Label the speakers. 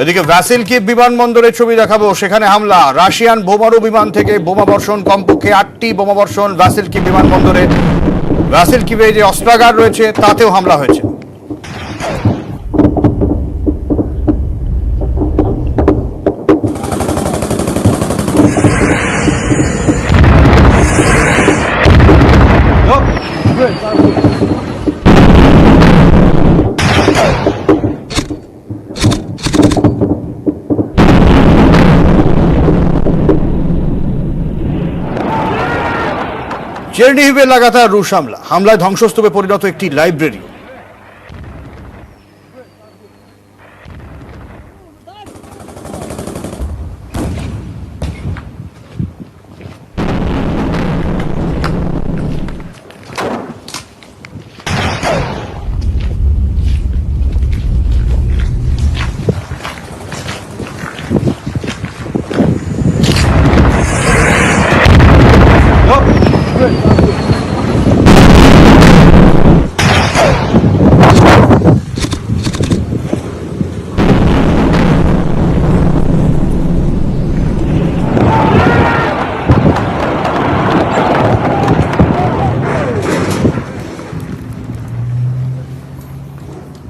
Speaker 1: এদিকে ভ্যাসিলকি বিমানবন্দরের ছবি দেখাবো, সেখানে হামলা। রাশিয়ান বোমারু বিমান থেকে বোমা বর্ষণ, কমপক্ষে আটটি বোমা বর্ষণ ভ্যাসিলকি বিমানবন্দরে। ভ্যাসিলকিবে যে অস্ত্রাগার রয়েছে, তাতেও হামলা হয়েছে। চেরনিহিবে লাগাতার রুশ হামলা। হামলায় ধ্বংসস্তূপে পরিণত একটি লাইব্রেরি